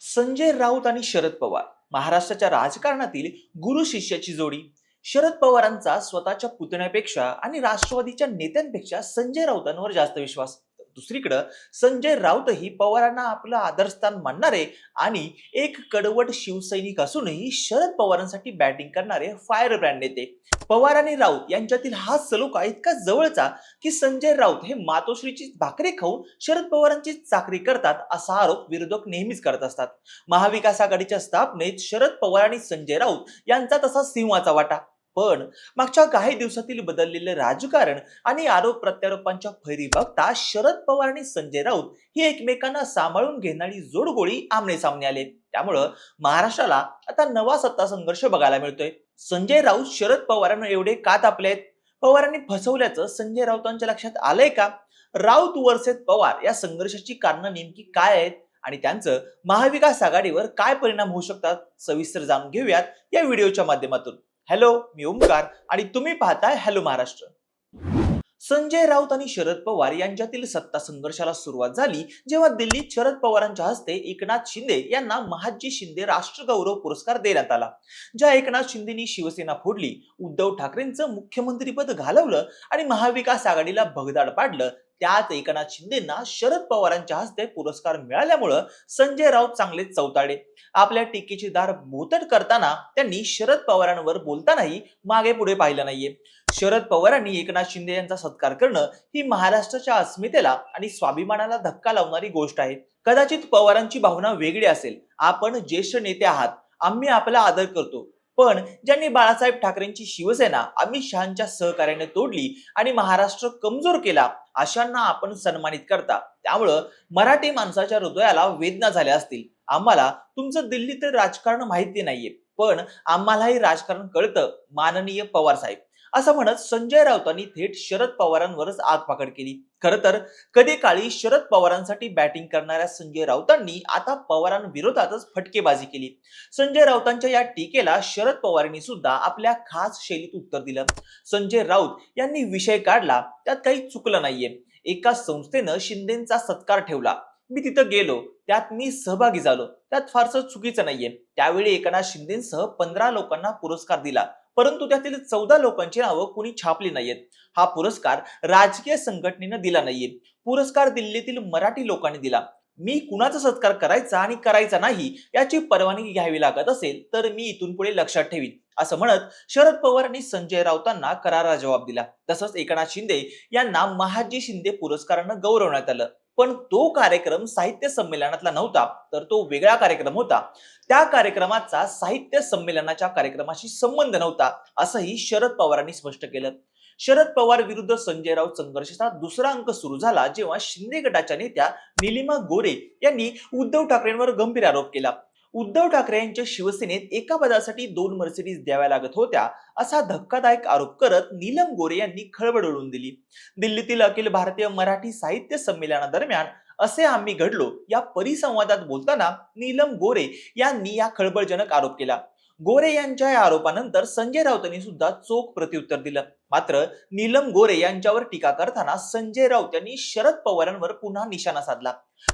संजय राऊत आणि शरद पवार. महाराष्ट्राच्या राजकारणातील गुरु शिष्याची जोडी. शरद पवारांचा स्वतःच्या पुतण्यापेक्षा आणि राष्ट्रवादीच्या नेत्यांपेक्षा संजय राऊतांवर जास्त विश्वास. दुसरीकडं संजय राऊतही पवारांना आपलं आदरस्थान मानणारे आणि एक कडवट शिवसैनिक असूनही शरद पवारांसाठी बॅटिंग करणारे फायर ब्रँड नेते. पवार आणि राऊत यांच्यातील हा सलोखा इतका जवळचा की संजय राऊत हे मातोश्रीची भाकरी खाऊन शरद पवारांची चाकरी करतात असा आरोप विरोधक नेहमीच करत असतात. महाविकास आघाडीच्या स्थापनेत शरद पवार आणि संजय राऊत यांचा तसा सिंहाचा वाटा. पण मागच्या काही दिवसातील बदललेले राजकारण आणि आरोप प्रत्यारोपांच्या फैरी बघता शरद पवार आणि संजय राऊत ही एकमेकांना सांभाळून घेणारी जोडगोळी आमने सामने आले. त्यामुळं महाराष्ट्राला आता नवा सत्ता संघर्ष बघायला मिळतोय. संजय राऊत शरद पवारांना एवढे का तापले आहेत? पवारांनी फसवल्याचं संजय राऊतांच्या लक्षात आलंय का? राऊत वर्सेस पवार या संघर्षाची कारणं नेमकी काय आहेत? आणि त्यांचं महाविकास आघाडीवर काय परिणाम होऊ शकतात? सविस्तर जाणून घेऊयात या व्हिडिओच्या माध्यमातून. हॅलो मी ओमकार आणि तुम्ही पाहताय हॅलो महाराष्ट्र. संजय राऊत आणि शरद पवार यांच्यातील सत्ता संघर्षाला सुरुवात झाली जेव्हा दिल्लीत शरद पवारांच्या हस्ते एकनाथ शिंदे यांना महाजी शिंदे राष्ट्रगौरव पुरस्कार देण्यात आला ज्या एकनाथ शिंदेनी शिवसेना फोडली उद्धव ठाकरेंचं मुख्यमंत्रीपद घालवलं आणि महाविकास आघाडीला भगदाड पाडलं त्याच एकनाथ शिंदेना शरद पवारांच्या हस्ते पुरस्कार मिळाल्यामुळं संजय राऊत चांगले चौताळे आपल्या टीकेची दार बोतट करताना त्यांनी शरद पवारांवर बोलतानाही मागे पुढे पाहिलं नाहीये. शरद पवारांनी एकनाथ शिंदे यांचा सत्कार करणं ही महाराष्ट्राच्या अस्मितेला आणि स्वाभिमानाला धक्का लावणारी गोष्ट आहे. कदाचित पवारांची भावना वेगळी असेल. आपण ज्येष्ठ नेते आहात. आम्ही आपला आदर करतो. पण ज्यांनी बाळासाहेब ठाकरेंची शिवसेना अमित शहाच्या सहकार्याने तोडली आणि महाराष्ट्र कमजोर केला अशांना आपण सन्मानित करता. त्यामुळं मराठी माणसाच्या हृदयाला वेदना झाल्या असतील. आम्हाला तुमचं दिल्लीत राजकारण माहिती नाहीये. पण आम्हालाही राजकारण कळतं माननीय पवार साहेब. असं म्हणत संजय राऊतांनी थेट शरद पवारांवरच आगपाकड केली. खर तर कधी काळी शरद पवारांसाठी बॅटिंग करणाऱ्या संजय राऊतांनी आता पवारांविरोधातच फटकेबाजी केली. संजय राऊतांच्या या टीकेला शरद पवारांनी सुद्धा आपल्या खास शैलीत उत्तर दिलं. संजय राऊत यांनी विषय काढला त्यात काही चुकलं नाहीये. एका संस्थेनं शिंदेचा सत्कार ठेवला. मी तिथं गेलो त्यात मी सहभागी झालो. त्यात फारसं चुकीचं नाहीये. त्यावेळी एकनाथ शिंदेसह पंधरा लोकांना पुरस्कार दिला. परंतु त्यातील चौदा लोकांची नावं कुणी छापली नाहीयेत. हा पुरस्कार राजकीय संघटनेनं दिला नाहीये पुरस्कार दिल्लीतील मराठी लोकांनी दिला. मी कुणाचा सत्कार करायचा आणि करायचा नाही याची परवानगी घ्यावी लागत असेल तर मी इथून पुढे लक्षात ठेवीन असं म्हणत शरद पवार आणि संजय राऊतांना करारा जबाब दिला. तसंच एकनाथ शिंदे यांना महाजी शिंदे पुरस्कारानं गौरवण्यात आलं. पण तो कार्यक्रम साहित्य संमेलनातला नव्हता तर तो वेगळा कार्यक्रम होता. त्या कार्यक्रमाचा साहित्य संमेलनाच्या कार्यक्रमाशी संबंध नव्हता असंही शरद पवारांनी स्पष्ट केलं. शरद पवार विरुद्ध संजय राऊत संघर्षाचा दुसरा अंक सुरू झाला जेव्हा शिंदे गटाच्या नेत्या निलिमा गोरे यांनी उद्धव ठाकरेंवर गंभीर आरोप केला. उद्धव ठाकरे यांच्या शिवसेनेत एका पदासाठी दोन मर्सिडीज द्याव्या लागत होत्या असा धक्कादायक आरोप करत नीलम गोरे यांनी खळबळ उडवून दिली. दिल्लीतील अखिल भारतीय मराठी साहित्य संमेलनादरम्यान असे आम्ही घडलो या परिसंवादात बोलताना नीलम गोरे यांनी या खळबळजनक आरोप केला. गोरे यांच्या या आरोपानंतर संजय राऊतांनी सुद्धा चोख प्रत्युत्तर दिलं. मात्र नीलम गोरे यांच्यावर टीका करताना संजय राऊत यांनी शरद पवारांवर पुन्हा निशाणा साधला.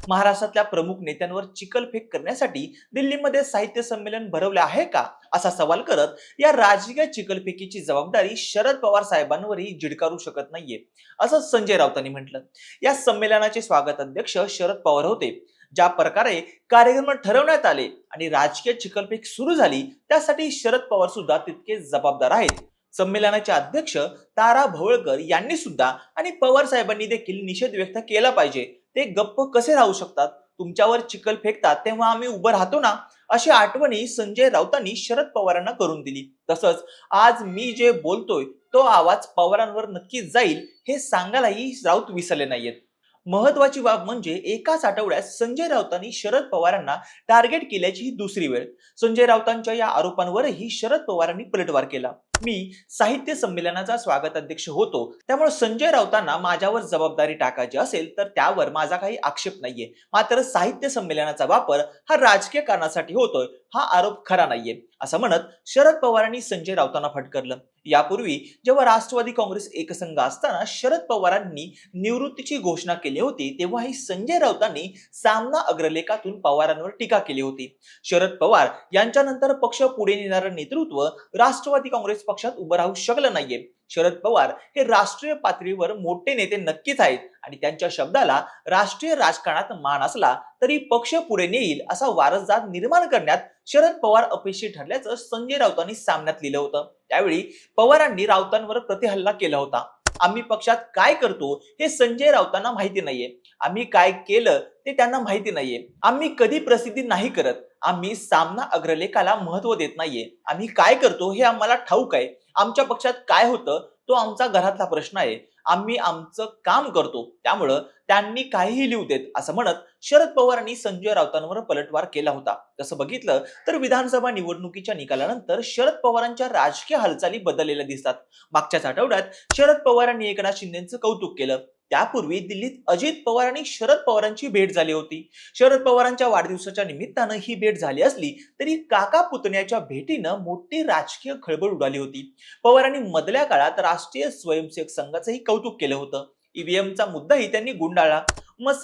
महाराष्ट्रातल्या प्रमुख नेत्यांवर चिकलफेक करण्यासाठी दिल्लीमध्ये साहित्य संमेलन भरवले आहे का? असा सवाल करत या राजकीय चिकलफेकीची जबाबदारी शरद पवार साहेबांवरही जिडकारू शकत नाहीये असं संजय राऊतांनी म्हटलं. या संमेलनाचे स्वागत अध्यक्ष शरद पवार होते. ज्या प्रकारे कार्यक्रम ठरवण्यात आले आणि राजकीय चिकलफेक सुरू झाली त्यासाठी शरद पवार सुद्धा तितके जबाबदार आहेत. संमेलनाचे अध्यक्ष तारा भवळकर यांनी सुद्धा आणि पवार साहेबांनी देखील निषेध व्यक्त केला पाहिजे. ते गप्प कसे राहू शकतात? तुमच्यावर चिकल फेकतात तेव्हा आम्ही उभं राहतो ना? अशी आठवणी संजय राऊतांनी शरद पवारांना करून दिली. तसंच आज मी जे बोलतोय तो आवाज पवारांवर नक्की जाईल हे सांगायलाही राऊत विसरले नाहीयेत. महत्वाची बाब म्हणजे एकाच आठवड्यात संजय राऊतांनी शरद पवारांना टार्गेट केल्याची ही दुसरी वेळ. संजय राऊतांच्या या आरोपांवरही शरद पवारांनी पलटवार केला. मी साहित्य संमेलनाचा स्वागत अध्यक्ष होतो. त्यामुळे संजय राऊतांना माझ्यावर जबाबदारी टाकायची असेल तर त्यावर माझा काही आक्षेप नाहीये. मात्र साहित्य संमेलनाचा वापर हा राजकीय कारणासाठी होतोय हा आरोप खरा नाहीये. असं म्हणत शरद पवारांनी संजय राऊतांना फटकरलं. यापूर्वी जेव्हा राष्ट्रवादी काँग्रेस एकसंघ असताना शरद पवारांनी निवृत्तीची घोषणा केली होती तेव्हाही संजय राऊतांनी सामना अग्रलेखातून पवारांवर टीका केली होती. शरद पवार यांच्यानंतर पक्ष पुढे नेणारं नेतृत्व राष्ट्रवादी काँग्रेस पक्षात उभं राहू शकलं नाहीये. शरद पवार हे राष्ट्रीय पातळीवर मोठे नेते नक्कीच आहेत आणि त्यांच्या शब्दाला राष्ट्रीय राजकारणात मान असला तरी पक्ष पुढे नेईल असा वारसदार निर्माण करण्यात शरद पवार अपयशी ठरल्याचं संजय राऊतांनी सामन्यात लिहिलं होतं. त्यावेळी पवारांनी राऊतांवर प्रतिहल्ला केला होता. आम्ही पक्षात काय करतो हे संजय राऊतांना माहिती नाहीये. आम्ही काय केलं ते त्यांना माहिती नाहीये. आम्ही कधी प्रसिद्धी नाही करत. आम्ही सामना अग्रलेखाला महत्त्व देत नाहीये. आम्ही काय करतो हे आम्हाला ठाऊक आहे. आमच्या पक्षात काय होतं तो आमचा घरातला प्रश्न आहे. आम्ही आमचं काम करतो. त्यामुळं त्यांनी काहीही लिहू देत असं म्हणत शरद पवारांनी संजय राऊतांवर पलटवार केला होता. तसं बघितलं तर विधानसभा निवडणुकीच्या निकालानंतर शरद पवारांच्या राजकीय हालचाली बदललेल्या दिसतात. मागच्याच आठवड्यात शरद पवारांनी एकनाथ शिंदेचं कौतुक केलं. त्यापूर्वी दिल्लीत अजित पवार आणि शरद पवारांची भेट झाली होती. शरद पवारांच्या वाढदिवसाच्या निमित्तानं ही भेट झाली असली तरी काका पुतण्याच्या भेटीनं मोठी राजकीय खळबळ उडाली होती. पवारांनी मधल्या काळात राष्ट्रीय स्वयंसेवक संघाचंही कौतुक केलं होतं. ईव्हीएमचा मुद्दाही त्यांनी गुंडाळला.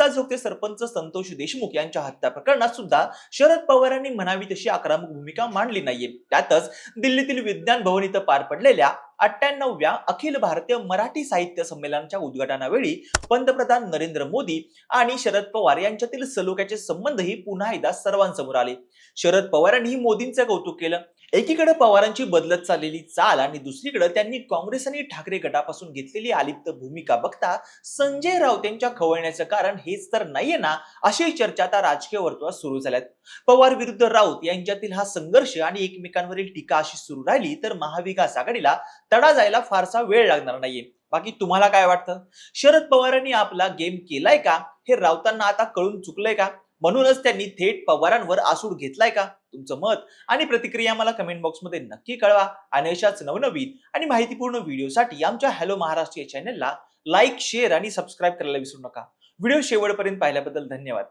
झोके सरपंच संतोष देशमुख यांच्या हत्या प्रकरणात सुद्धा शरद पवारांनी म्हणावी तशी आक्रमक भूमिका मांडली नाहीये. त्यातच दिल्लीतील विज्ञान भवन इथं पार पडलेल्या अठ्ठ्याण्णव्या अखिल भारतीय मराठी साहित्य संमेलनाच्या उद्घाटनावेळी पंतप्रधान नरेंद्र मोदी आणि शरद पवार यांच्यातील सलोख्याचे संबंधही पुन्हा एकदा सर्वांसमोर आले. शरद पवारांनी मोदींचं कौतुक केलं. एकीकडे पवारांची बदलत चाललेली चाल आणि दुसरीकडे त्यांनी काँग्रेस आणि ठाकरे गटापासून घेतलेली आलिप्त भूमिका बघता संजय राऊत यांच्या खवळण्याचं कारण हेच तर नाहीये ना अशी चर्चा आता राजकीय वर्तुळात सुरू झाल्यात. पवार विरुद्ध राऊत यांच्यातील हा संघर्ष आणि एकमेकांवरील टीका अशी सुरू राहिली तर महाविकास आघाडीला तडा जायला फारसा वेळ लागणार नाहीये. बाकी तुम्हाला काय वाटतं? शरद पवारांनी आपला गेम केलाय का? हे राऊतांना आता कळून चुकलंय का? म्हणूनच त्यांनी थेट पवारांवर आसूड घेतलाय का? तुमचं मत आणि प्रतिक्रिया मला कमेंट बॉक्समध्ये नक्की कळवा. आणि अशाच नवनवीन आणि माहितीपूर्ण व्हिडिओसाठी आमच्या हॅलो महाराष्ट्र या चॅनलला लाईक शेअर आणि सबस्क्राईब करायला विसरू नका. व्हिडिओ शेवटपर्यंत पाहिल्याबद्दल धन्यवाद.